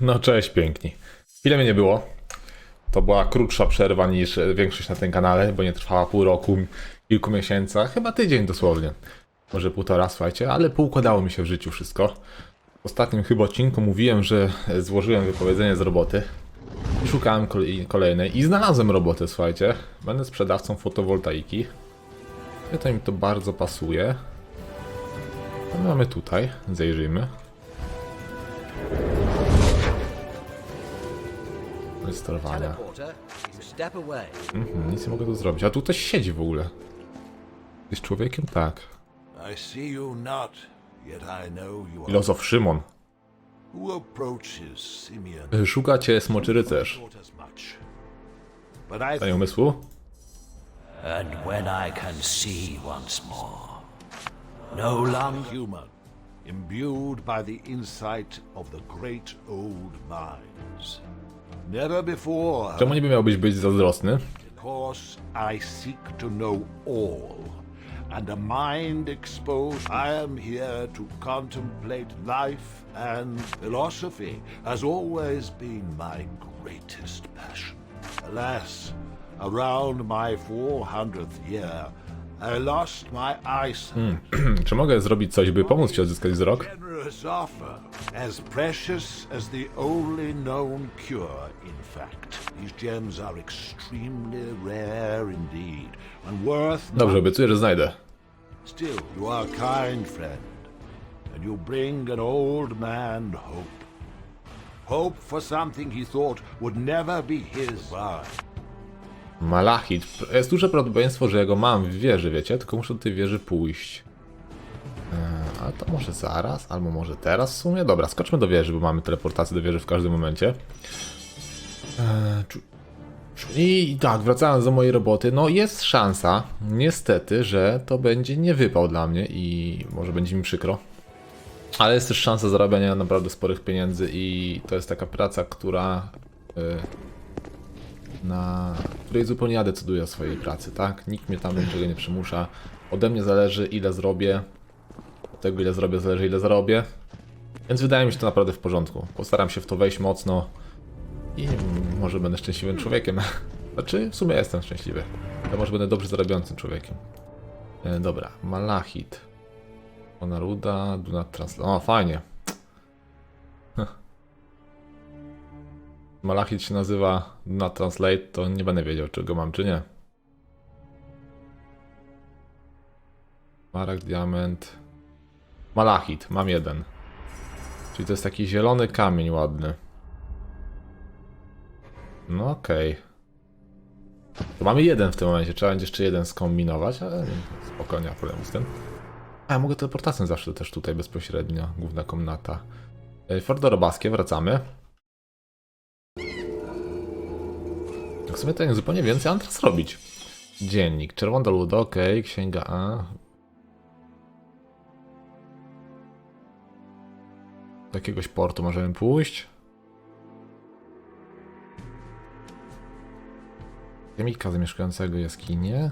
No cześć piękni. Chwilę mnie nie było. To była krótsza przerwa niż większość na tym kanale, bo nie trwała pół roku, kilku miesięcy, chyba tydzień dosłownie. Może półtora, słuchajcie, ale poukładało mi się w życiu wszystko. W ostatnim chyba odcinku mówiłem, że złożyłem wypowiedzenie z roboty. Szukałem kolejnej i znalazłem robotę, słuchajcie. Będę sprzedawcą fotowoltaiki. I to mi to bardzo pasuje. My mamy tutaj? Zajrzyjmy. Away. Mhm, nic nie mogę tu zrobić. A tu ktoś siedzi w ogóle. Jest człowiekiem? Tak. Filozof Szymon. Simeon Y, Szukacie smoczy rycerz. Daję umysłu? And when I can see once more, no longer human, imbued by the insight of the great old minds. Never before, Czemu niby miałbyś być zazdrosny? because I seek to know all, and a mind exposed, I am here to contemplate life, and philosophy has always been my greatest passion. Alas, around my 400th year, I lost my eyesight. Czy mogę zrobić coś, by pomóc ci odzyskać wzrok? generous offer, as precious as the only known cure, in fact. These gems are extremely rare indeed, and worth Dobrze, obiecuję, że znajdę. Still, you are kind, friend, and you bring an old man hope. Hope for something he thought would never be his. Why? Malachit. Jest duże prawdopodobieństwo, że ja go mam w wieży, wiecie? Tylko muszę do tej wieży pójść. Eee, ale to może zaraz, albo może teraz w sumie? Dobra, skoczmy do wieży, bo mamy teleportację do wieży w każdym momencie. Czu- I tak, wracając do mojej roboty, no jest szansa, niestety, że to będzie nie wypał dla mnie i może będzie mi przykro. Ale jest też szansa zarabiania naprawdę sporych pieniędzy i to jest taka praca, która y, na której zupełnie ja decyduję o swojej pracy, tak? Nikt mnie tam niczego nie przymusza. Ode mnie zależy ile zrobię. Od tego ile zrobię zależy ile zarobię. Więc wydaje mi się to naprawdę w porządku. Postaram się w to wejść mocno i może będę szczęśliwym człowiekiem. Znaczy, w sumie jestem szczęśliwy. To może będę dobrze zarabiającym człowiekiem. E, dobra, Malachit. Ona ruda, do not translate. O, fajnie. Malachit się nazywa Not Translate, to nie będę wiedział, czy go mam, czy nie. Marek, diament. Malachit, mam jeden. Czyli to jest taki zielony kamień ładny. No okej. To mamy jeden w tym momencie, trzeba będzie jeszcze jeden skombinować, ale spokojnie, nie ma problemu z tym. A, ja mogę teleportacją zawsze też tutaj bezpośrednio, główna komnata. E, Fordo Wracamy. W sumie to nie zupełnie więcej mam teraz robić. Dziennik, czerwona ludo, ok, księga A. Do jakiegoś portu możemy pójść. Chemika zamieszkującego jaskinie.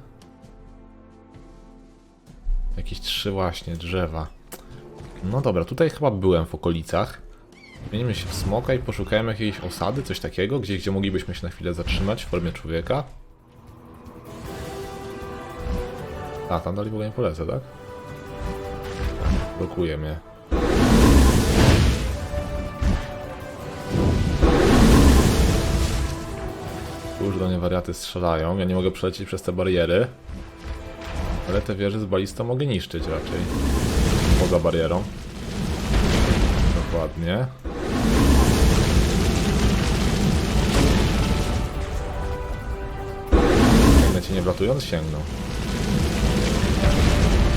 Jakieś trzy właśnie drzewa. No dobra, tutaj chyba byłem w okolicach. Zmienimy się w smoka i poszukajmy jakiejś osady, coś takiego, gdzie, gdzie moglibyśmy się na chwilę zatrzymać w formie człowieka. A, tam dalej w ogóle nie polecę, tak? Blokuje mnie. Już do mnie wariaty strzelają, ja nie mogę przelecieć przez te bariery. Ale te wieże z balistą mogę niszczyć raczej. Poza barierą. Dokładnie. Wlatując, sięgnął.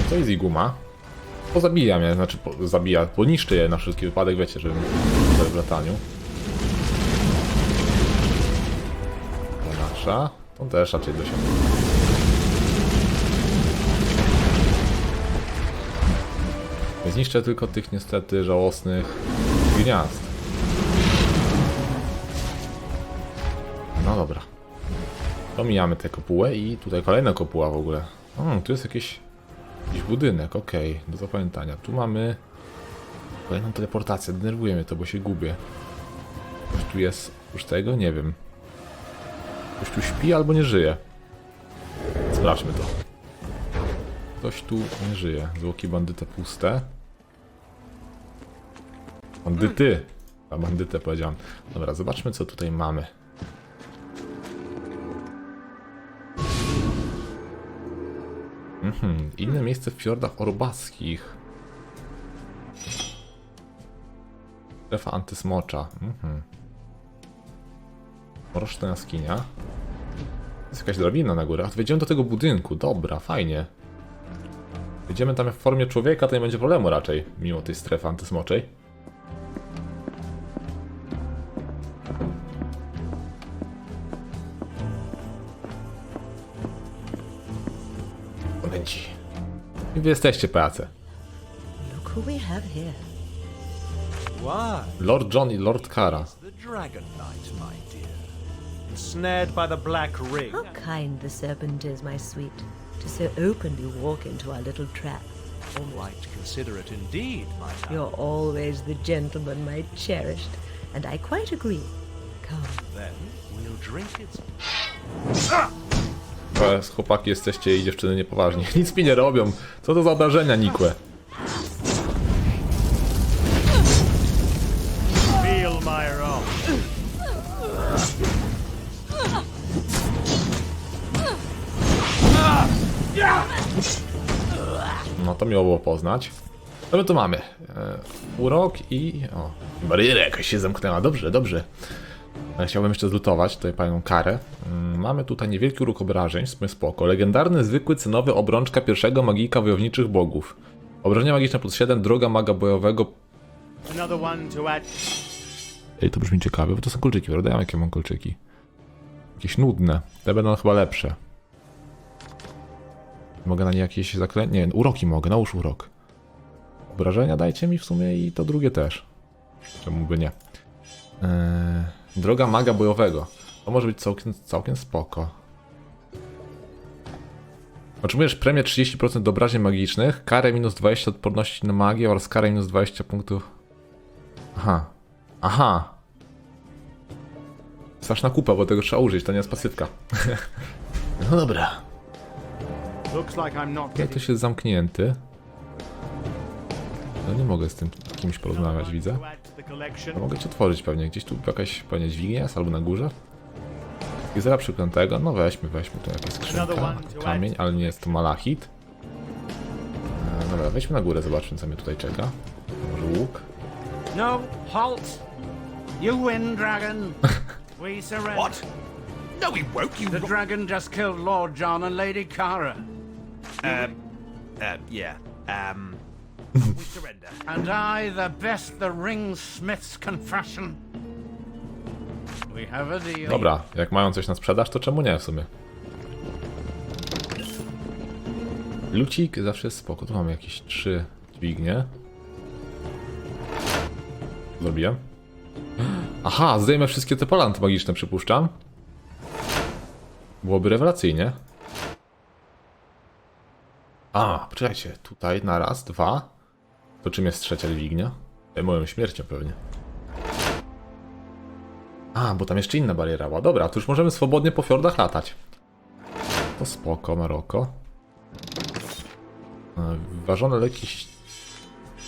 To jest iguma. Pozabija mnie, znaczy po, zabija, poniszczy je na wszelki wypadek, wiecie, żebym w lataniu. To nasza. To też raczej dosiągnie. Zniszczę tylko tych niestety żałosnych gniazd. No dobra. Pomijamy tę kopułę i tutaj kolejna kopuła w ogóle. Hmm, tu jest jakiś, jakiś budynek, okej, do zapamiętania. Tu mamy kolejną teleportację, denerwuje mnie to, bo się gubię. tu jest oprócz tego? Nie wiem. Ktoś tu śpi albo nie żyje. Sprawdźmy to. Ktoś tu nie żyje. Zwłoki bandyty puste. Bandyty! A bandytę powiedziałem. Dobra, zobaczmy co tutaj mamy. Mhm, inne miejsce w fiordach orbackich. Strefa antysmocza. Mhm. Jaskinia. Jest jakaś drabina na górę. A, wejdziemy do tego budynku. Dobra, fajnie. Wejdziemy tam w formie człowieka, to nie będzie problemu raczej, mimo tej strefy antysmoczej. Wy jesteście pracę. Look who we have here. Lord John i Lord Kara. the Dragon Knight, my dear. Ensnared by the Black Ring. How kind the serpent is, my sweet, to so openly walk into our little trap. Right considerate indeed, my love. You're always the gentleman, my cherished, and I quite agree. Come. Then we'll drink it. Chłopaki jesteście i dziewczyny niepoważni. Nic mi nie robią. Co to za obrażenia nikłe? No to miło było poznać. Co my tu mamy? E, urok i... O, bariera jakaś się zamknęła. Dobrze, dobrze. E, Chciałbym jeszcze zlutować tutaj panią karę. Mm, Mamy tutaj niewielki urok obrażeń, sumie spoko. Legendarny, zwykły, cenowy obrączka pierwszego magika wojowniczych bogów. Obrażenia magiczne plus 7, droga maga bojowego. Ej, to brzmi ciekawe, bo to są kolczyki, prawda? Jakie mam kolczyki? Jakieś nudne. Te będą chyba lepsze. Mogę na nie jakieś zaklęcie? Nie, uroki mogę, nałóż urok. Obrażenia dajcie mi w sumie i to drugie też. Czemu by nie? Eee, droga maga bojowego. To może być całkiem, całkiem spoko. Otrzymujesz premię 30% do obrażeń magicznych, karę minus 20 odporności na magię oraz karę minus 20 punktów. Aha. Aha. Straszna kupa, bo tego trzeba użyć, to nie jest pasywka. no dobra. Looks like I'm not Ja to jest zamknięty. No nie mogę z tym kimś porozmawiać, widzę. No mogę cię otworzyć pewnie. Gdzieś tu jakaś pewnie dźwignia jest, albo na górze. I zera przyklętego. No weźmy, weźmy tu jakieś skrzynka. Kamień, ale nie jest to malachit. E, dobra, weźmy na górę, zobaczmy co mnie tutaj czeka. Może łuk. No, halt! You win, dragon. we surrender. What? No, we won't, you. The dragon just killed Lord John and Lady Cara. Um, uh, yeah. Um, we surrender. And I, the best the ringsmith's confession. We have a deal. Dobra, jak mają coś na sprzedaż, to czemu nie w sumie? Lucik zawsze jest spoko. Tu mamy jakieś trzy dźwignie. Zrobiłem. Aha, zdejmę wszystkie te pola antymagiczne, przypuszczam. Byłoby rewelacyjnie. A, poczekajcie, tutaj na raz, dwa. To czym jest trzecia dźwignia? E, moją śmiercią pewnie. A, bo tam jeszcze inna bariera była. Dobra, to już możemy swobodnie po fiordach latać. To spoko, Maroko. E, Ważony lekki... ś-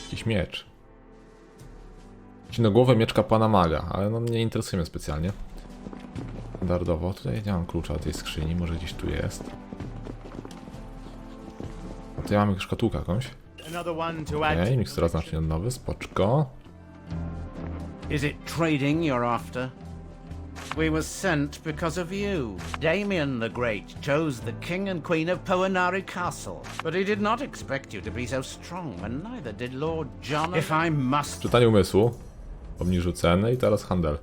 Jakiś miecz. Cinogłowy miecz kapłana maga, ale no nie interesuje mnie specjalnie. Standardowo. Tutaj nie mam klucza do tej skrzyni, może gdzieś tu jest. A tutaj mamy szkatułkę jakąś. Okej, mikstura znacznie nowy, spoczko. Is it trading you're after? We were sent because of you. Damien the Great chose the King and Queen of Poenari Castle, but he did not expect you to be so strong, and neither did Lord John. If I must Czytanie umysłu. Obniżył cenę i teraz handel.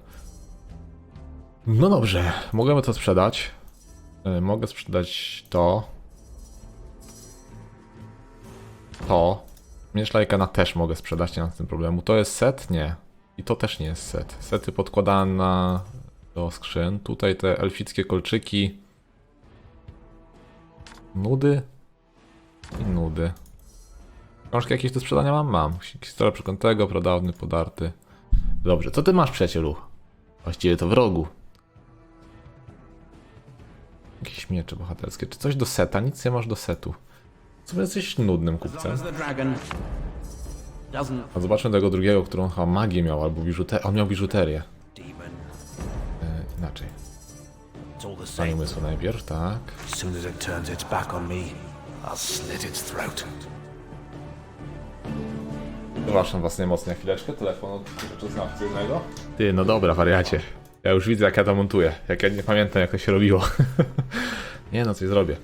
No dobrze, możemy to sprzedać. E, Mogę sprzedać to. To. Miecz Lajkana też mogę sprzedać, nie mam z tym problemu. To jest set? Nie. I to też nie jest set. Sety podkładane na do skrzyn. Tutaj te elfickie kolczyki. Nudy. I nudy. Książki jakieś do sprzedania mam? Mam. Historia przekątego, pradawny, podarty. Dobrze, co ty masz, przyjacielu? Właściwie to w rogu. Jakieś miecze bohaterskie, czy coś do seta? Nic nie masz do setu. Co jesteś nudnym kupcem. A zobaczmy tego drugiego, którą chyba magię miał, albo biżuterię. On miał biżuterię. E, inaczej. Same. umysłu najpierw, tak. Przepraszam was najmocniej na chwileczkę, telefon od rzeczoznawcy jednego. Ty, no dobra, wariacie. Ja już widzę jak ja to montuję, jak ja nie pamiętam jak to się robiło. nie no, coś zrobię.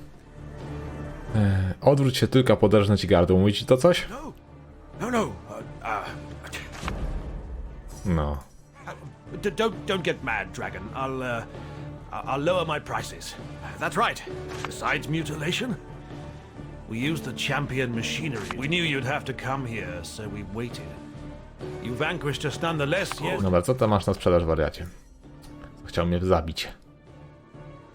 E, odwróć się tylko, poderżnę ci gardło. Mówi ci to coś? No, no. No. d- don't don't get mad, Dragon. I'll uh, I'll lower my prices. That's right. Besides mutilation, we used the champion machinery. We knew you'd have to come here, so we waited. You vanquished us nonetheless, yes? Dobra, co tam masz na sprzedaż, wariacie? Chciał mnie zabić.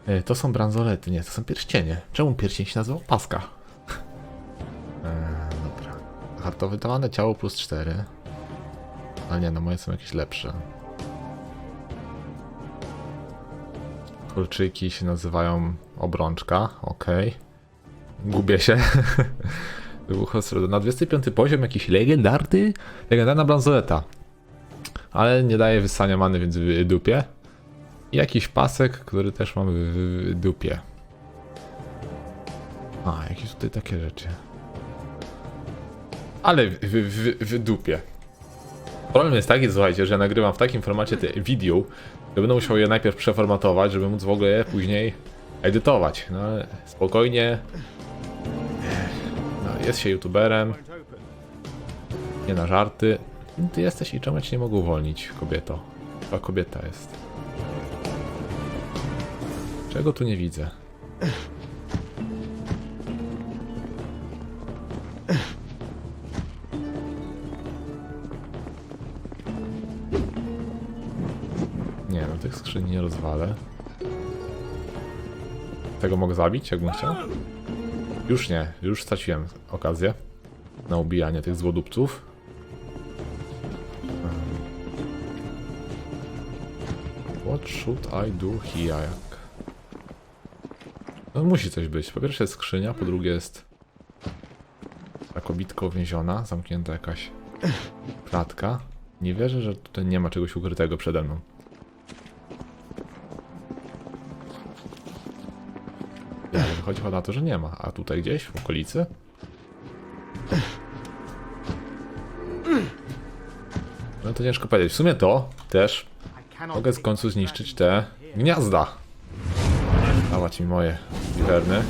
E, to są bransolety, nie, to są pierścienie. Czemu pierścień się nazywał paska? E, dobra. Hartowytowane ciało plus 4. Ale nie, no moje są jakieś lepsze. Kolczyki się nazywają obrączka, okej. Gubię się. Na 25 poziom jakiś legendarny, legendarna bransoleta ale nie daje wysania many, więc dupie. Jakiś pasek, który też mamy w dupie. A, jakieś tutaj takie rzeczy. Ale w, w, w, dupie. Problem jest taki, słuchajcie, że nagrywam w takim formacie te video, że będę musiał je najpierw przeformatować, żeby móc w ogóle je później edytować. No ale spokojnie. No, jest się youtuberem. Nie na żarty. Ty jesteś i czemu cię nie mogę uwolnić, kobieto? Chyba kobieta jest. Czego tu nie widzę? Nie no, tych skrzyni nie rozwalę. Tego mogę zabić, jakbym chciał? Już nie, już straciłem okazję na ubijanie tych złodupców. What should I do here? No musi coś być. Po pierwsze jest skrzynia, po drugie jest ta kobitka uwięziona, zamknięta jakaś klatka. Nie wierzę, że tutaj nie ma czegoś ukrytego przede mną. Ja, wychodzi na to, że nie ma. A tutaj gdzieś, w okolicy? No to ciężko powiedzieć. W sumie to też mogę w końcu zniszczyć te gniazda. Dawać mi moje wiwerny.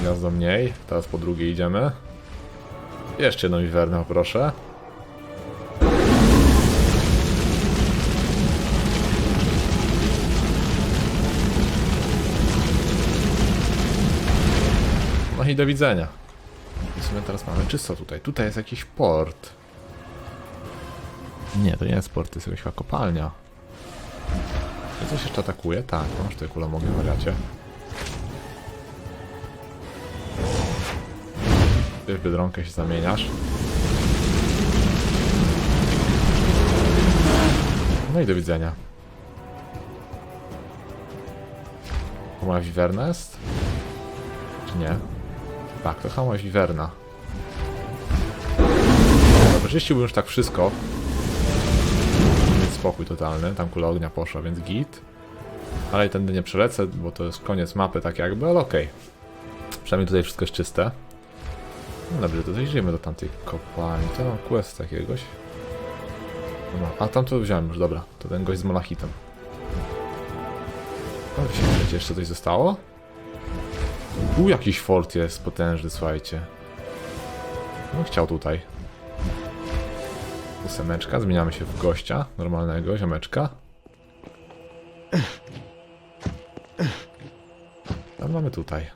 Gniazdo mniej. Teraz po drugie idziemy. Jeszcze jedną wiwernę poproszę. No i do widzenia. I w sumie teraz mamy czysto tutaj. Tutaj jest jakiś port. Nie, to nie jest port, to jest jakaś chyba kopalnia. Czy coś jeszcze atakuje? Tak, no, masz tutaj kulomogę wariacie. Ty w Biedronkę się zamieniasz. No i do widzenia. To ma wiwerna jest? Czy nie? Tak, to chyba wiwerna. Dobra, wyczyściłbym już tak wszystko. Spokój totalny, tam kula ognia poszła, więc git. Ale tędy nie przelecę, bo to jest koniec mapy tak jakby, ale okej. Przynajmniej tutaj wszystko jest czyste. No dobrze, to zajrzyjmy do tamtej kopalni. To mam quest jakiegoś. No, a tam to wziąłem już, dobra. To ten gość z monachitem. No, wiecie, jeszcze coś zostało? Tu jakiś fort jest potężny, słuchajcie. No chciał tutaj. Ósemeczka, zmieniamy się w gościa, normalnego ziomeczka. A mamy tutaj.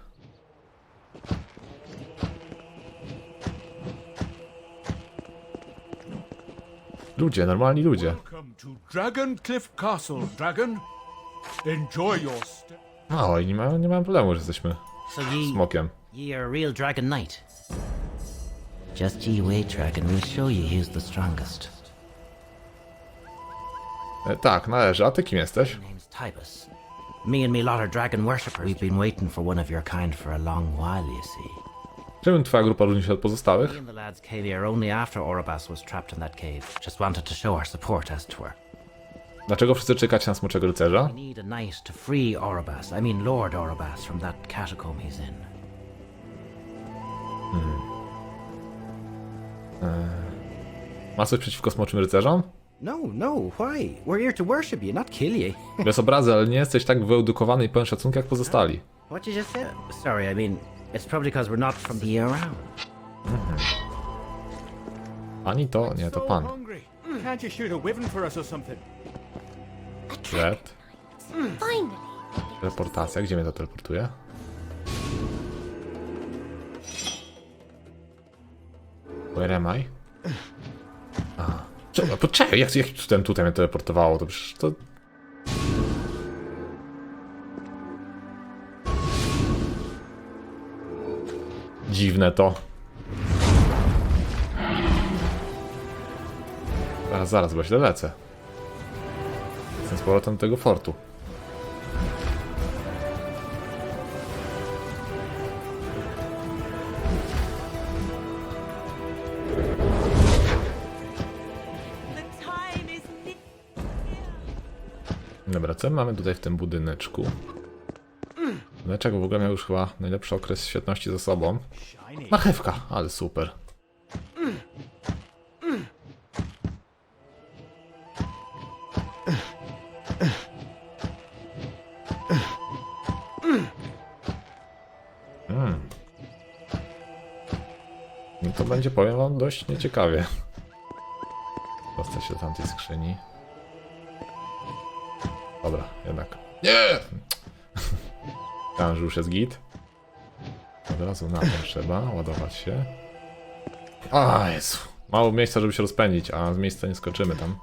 Ludzie, normalni ludzie. Welcome to Dragon Cliff Castle, Dragon. Enjoy your stay. No i nie mają, nie mają problemu, że jesteśmy So ye, smokiem. ye are a real dragon knight. Just you wait, Dragon. We'll show you who's the strongest. E, tak, należy. A ty kim jesteś? Name's Tybus. Me and me lot are dragon worshippers. We've been waiting for one of your kind for a long while, you see. Czym twoja grupa różni się od pozostałych? Me and the lads came here only after Orobas was trapped in that cave. Just wanted to show our support, as it were. Dlaczego wszyscy czekacie na Smoczego Rycerza? We need a knight to free Orobas, I mean Lord Orobas, from that catacomb he's in. Ma coś przeciwko Smoczym Rycerzom? No, no, why? We're here to worship you, not kill you. Bez obrazy, ale nie jesteś tak wyedukowany i pełen szacunku jak pozostali. What did you say? sorry, I mean, it's probably because we're not from the year round. Ani to, nie, to pan. Can't you shoot a wyvern for us or something? Jet. Finally. Teleportacja, gdzie mnie to teleportuje? Where am I? Poczekaj, jak, jak ten tutaj mnie teleportowało, to przecież to... Dziwne to. Zaraz, zaraz, bo źle lecę. Jestem z powrotem do tego fortu. Dobra, co mamy tutaj w tym budyneczku? Budyneczek w ogóle miał już chyba najlepszy okres świetności ze sobą. Marchewka, ale super. Mm. No to będzie, powiem wam, dość nieciekawie. Dostać się do tamtej skrzyni. Dobra, jednak. Nie! Tam, że już jest git. Od razu na to trzeba ładować się. A, Jezu. Mało miejsca, żeby się rozpędzić, a z miejsca nie skoczymy tam.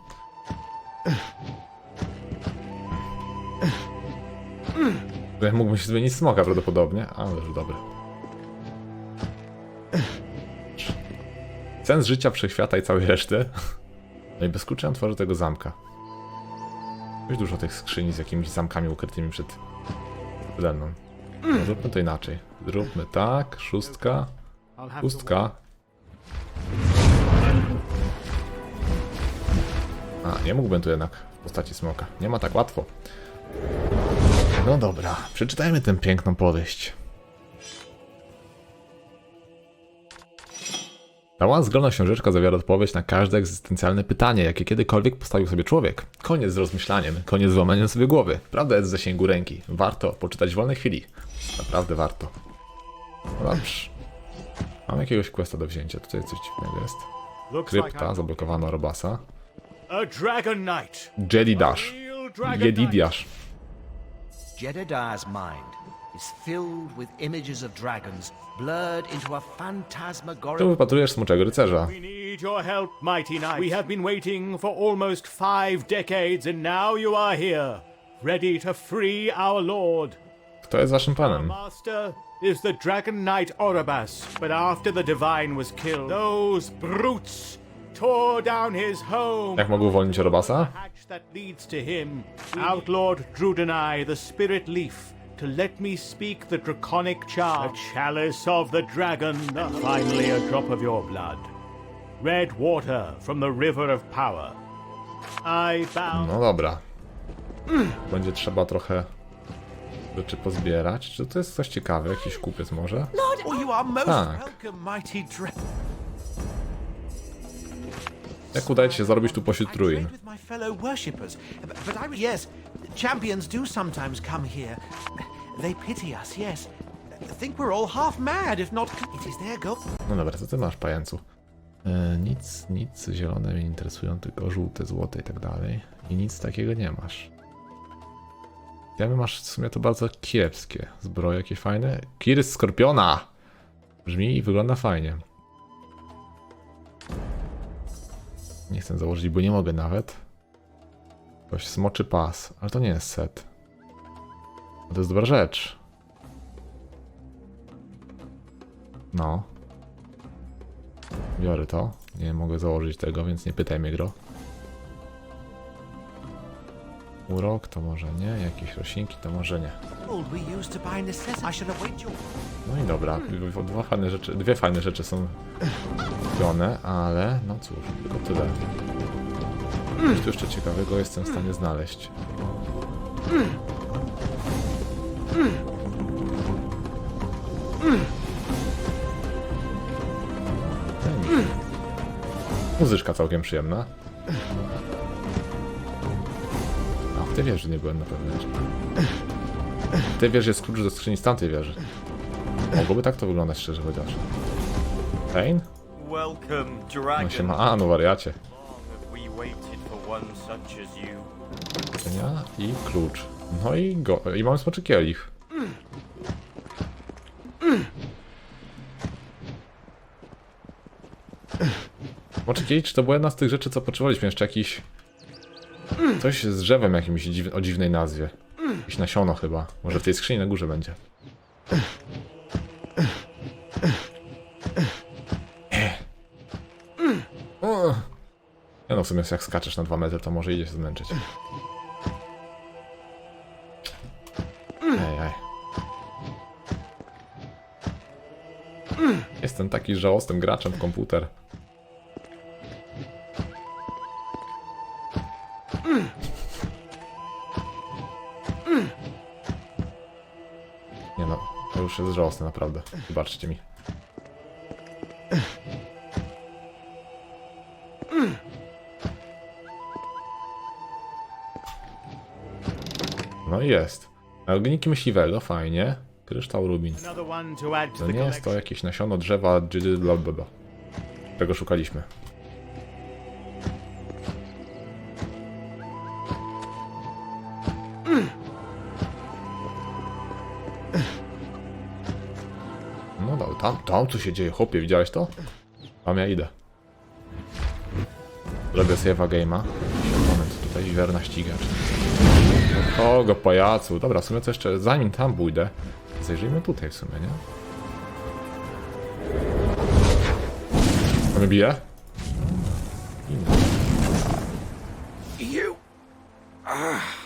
Tutaj mógłbym się zmienić smoka prawdopodobnie, ale już dobra. Sens życia wszechświata i całej reszty. No i bez klucza tworzę tego zamka. Dość dużo tych skrzyni z jakimiś zamkami ukrytymi przed mną. No, Zróbmy to inaczej. Zróbmy tak, szóstka, pustka. A, nie mógłbym tu jednak w postaci smoka. Nie ma tak łatwo. No dobra, przeczytajmy tę piękną powieść. Ta łazgrona książeczka zawiera odpowiedź na każde egzystencjalne pytanie, jakie kiedykolwiek postawił sobie człowiek. Koniec z rozmyślaniem, koniec z łamaniem sobie głowy. Prawda jest w zasięgu ręki. Warto poczytać w wolnej chwili. Naprawdę warto. Dobrze. Mam jakiegoś questa do wzięcia. Tutaj coś dziwnego jest. Krypta, I'm zablokowano Robasa. a dragon knight. Jedi Dash. Knight. Jedidiasz. Jedediah's mind is filled with images of dragons blurred into a wypatrujesz smoczego rycerza? We need your help, mighty knight. We have been waiting for almost five decades, and now you are here, ready to free our lord. Kto jest waszym panem? Master is the Dragon Knight Orobas, but after the Divine was killed, those brutes tore down his home. Jak mogę uwolnić Robasa? hatch that leads to him. Outlord Drudenai, the Spirit Leaf, to let me speak the draconic charm. The chalice of the dragon, finally a drop of your blood. Red water from the river of power. I bow. No dobra. Będzie trzeba trochę rzeczy pozbierać. Czy to jest coś ciekawe? Jakiś kupiec może? Oh, you are most Tak. Jak udaje ci się zarobić tu pośród ruin? yes, champions do sometimes come here. They pity us, yes. Think we're all half mad, if not. It is their goal. No dobra, co ty masz, pajacu? E, nic, nic zielone mnie interesują, tylko żółte, złote i tak dalej. I nic takiego nie masz. Ja masz w sumie to bardzo kiepskie. Zbroje jakieś fajne? Kiry z skorpiona! Brzmi i wygląda fajnie. Nie chcę założyć, bo nie mogę nawet. Ktoś smoczy pas, ale to nie jest set. A to jest dobra rzecz. No. Biorę to. Nie mogę założyć tego, więc nie pytaj mnie gro. Urok to może nie, jakieś roślinki to może nie. No i dobra, dwa fajne rzeczy, dwie fajne rzeczy są kupione, ale no cóż, tylko tyle. Coś tu jeszcze ciekawego jestem w stanie znaleźć. Muzyczka całkiem przyjemna. A w tej wieży nie byłem na pewno jeszcze. W tej wieży jest klucz do skrzyni z tamtej wieży. Mogłoby tak to wyglądać szczerze chociaż. Pain? Welcome, No dragon. się ma. A, no wariacie. Long have we waited for one such as you. Skrzynia i klucz. No i go. I mamy smoczy kielich. Smoczy kielich, czy to była jedna z tych rzeczy, co potrzebowaliśmy? Jeszcze jakiś... Coś z drzewem jakimś dziw... o dziwnej nazwie. Jakieś nasiono chyba. Może w tej skrzyni na górze będzie. O. No w sumie jak skaczesz na 2 metry, to może idzie się zmęczyć. Ej, ej. Jestem taki żałosnym graczem w komputer. Już jest żałosne naprawdę. Wybaczcie mi. No i jest. Ogniki myśliwego, fajnie. Kryształ rubin. To nie jest to jakieś nasiono drzewa blablabla. Tego szukaliśmy. Tam, co się dzieje, chłopie, widziałeś to? Tam ja idę. Robię sobie game'a. Moment, tutaj wierna ścigacz. Kogo pajacu? Dobra, w sumie to jeszcze zanim tam pójdę, zajrzyjmy tutaj w sumie, nie? On mnie bije?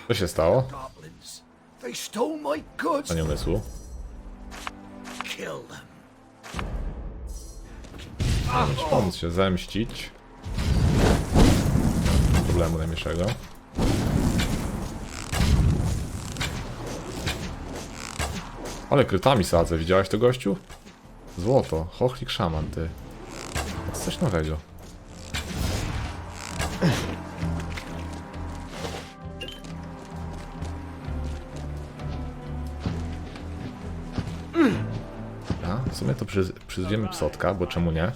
Co się stało? goods. Panie umysłu. Pomóc się zemścić. Problemu najmniejszego. Ale krytami sadzę, widziałeś to gościu? Złoto, chochlik szaman, ty. Jest coś nowego. W sumie to przyz przyzwiemy psotka, bo czemu nie?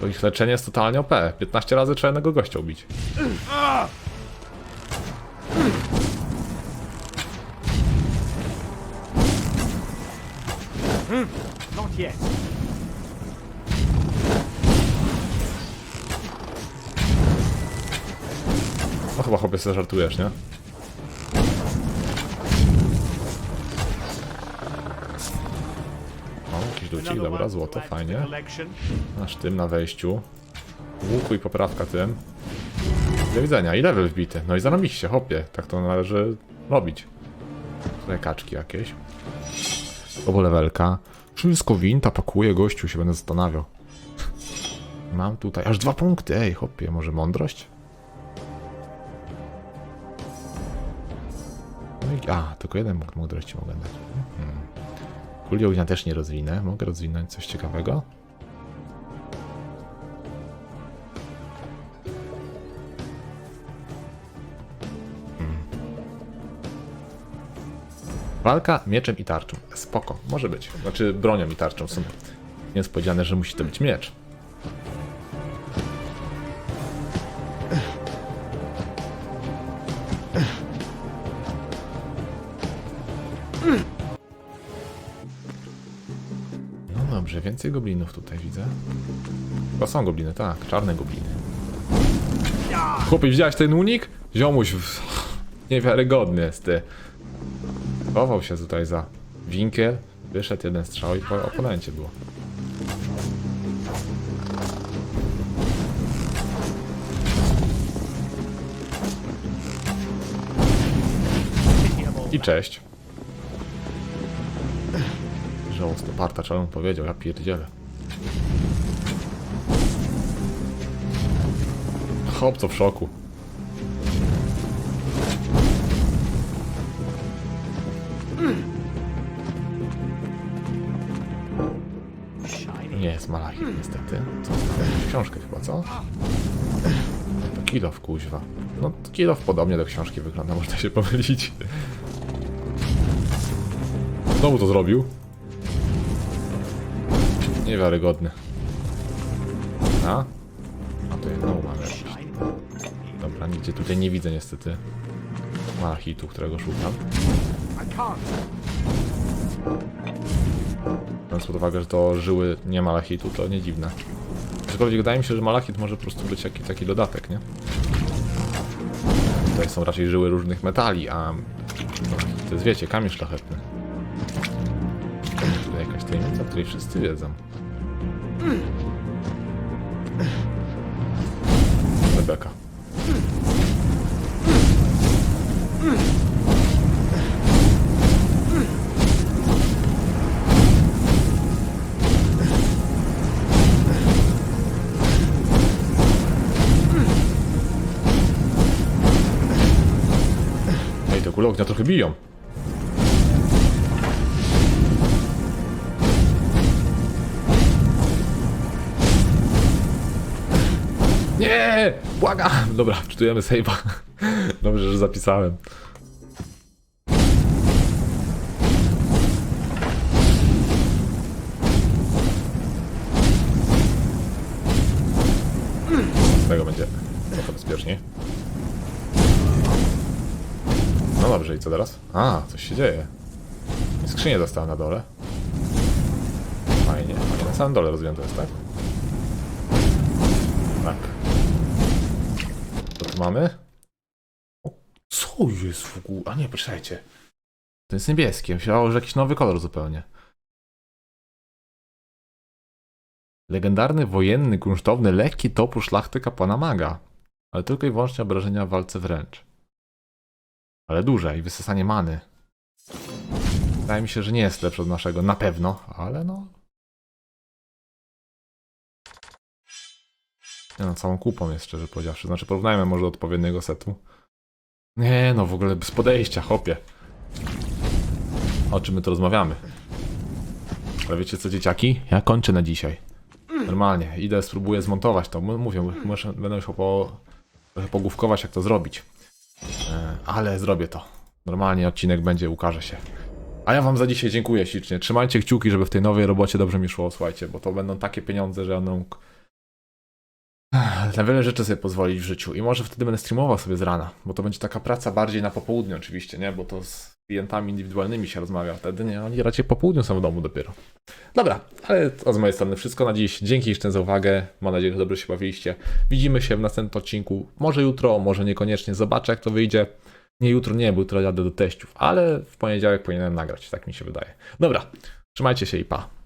To ich leczenie jest totalnie OP. 15 razy trzeba jednego gościa ubić. No chyba chłopie sobie żartujesz, nie? Another dobra, złoto, fajnie. Masz tym na wejściu. Łuku i poprawka tym. Do widzenia, i level wbity. No i zarobiście, hopie. Tak to należy robić. Tutaj kaczki jakieś. Obo levelka. Wszystko winta pakuje, gościu się będę zastanawiał. Mam tutaj aż dwa punkty, ej, hopie, może mądrość? No i, a, tylko jeden punkt mądrości mogę dać. Mhm. Kulię ognia też nie rozwinę. Mogę rozwinąć coś ciekawego? Walka mieczem i tarczą. Spoko, może być. Znaczy bronią i tarczą w sumie. Powiedziane, że musi to być miecz. Więcej goblinów tutaj widzę. Chyba są gobliny, tak, czarne gobliny. Chłopie, widziałeś ten unik? Ziomuś, niewiarygodny jest ty. Chował się tutaj za winkiel, wyszedł jeden strzał i po oponencie było. I cześć. To parta, czemu powiedział, ja pierdzielę. Hop, to w szoku. Nie jest malachit niestety. Co? Książkę chyba, co? To kilof, kuźwa. No, kilof podobnie do książki wygląda, można się pomylić. Znowu to zrobił. Niewiarygodny. A? A to mamy jakiś. Dobra, nigdzie tutaj nie widzę niestety malachitu, którego szukam. Biorąc pod uwagę, że to żyły nie malachitu, to nie dziwne. Aczkolwiek wydaje mi się, że malachit może po prostu być jakiś taki dodatek, nie? Tutaj są raczej żyły różnych metali, a to jest, wiecie, kamień szlachetny. Tutaj jakaś tajemnica, której wszyscy wiedzą. Rebeka. Ej, te kule ognia trochę biją. Nie! Błagam! Dobra, czytujemy save'a. Dobrze, że zapisałem. Tego będzie trochę bezpieczniej. No dobrze, i co teraz? A, coś się dzieje. Skrzynię dostałem na dole. Fajnie. Na samym dole rozumiem to jest? Tak. Mamy? O, co jest w ogóle? A nie, poczekajcie. To jest niebieskie. Myślało, że jakiś nowy kolor zupełnie. Legendarny, wojenny, kunsztowny, lekki topór szlachty kapłana maga. Ale tylko i wyłącznie obrażenia w walce wręcz. Ale duże i wysysanie many. Wydaje mi się, że nie jest lepszy od naszego, na pewno, ale no. Nie całą kupą jest szczerze powiedziawszy. Znaczy porównajmy może do odpowiedniego setu. Nie no, w ogóle bez podejścia, hopie. O czym my tu rozmawiamy? Ale wiecie co, dzieciaki? Ja kończę na dzisiaj. Normalnie, idę, spróbuję zmontować to. Mówię, muszę, będę musiał po, trochę pogłówkować, jak to zrobić. E, Ale zrobię to. Normalnie odcinek będzie, ukaże się. A ja wam za dzisiaj dziękuję ślicznie. Trzymajcie kciuki, żeby w tej nowej robocie dobrze mi szło, słuchajcie, bo to będą takie pieniądze, że ja Ech, na wiele rzeczy sobie pozwolić w życiu i może wtedy będę streamował sobie z rana, bo to będzie taka praca bardziej na popołudnie oczywiście, nie? Bo to z klientami indywidualnymi się rozmawia wtedy, nie? Oni raczej po południu są w domu dopiero. Dobra, ale to z mojej strony wszystko na dziś. Dzięki jeszcze za uwagę. Mam nadzieję, że dobrze się bawiliście. Widzimy się w następnym odcinku. Może jutro, może niekoniecznie. Zobaczę, jak to wyjdzie. Nie jutro, nie, bo jutro jadę do teściów, ale w poniedziałek powinienem nagrać, tak mi się wydaje. Dobra, trzymajcie się i pa.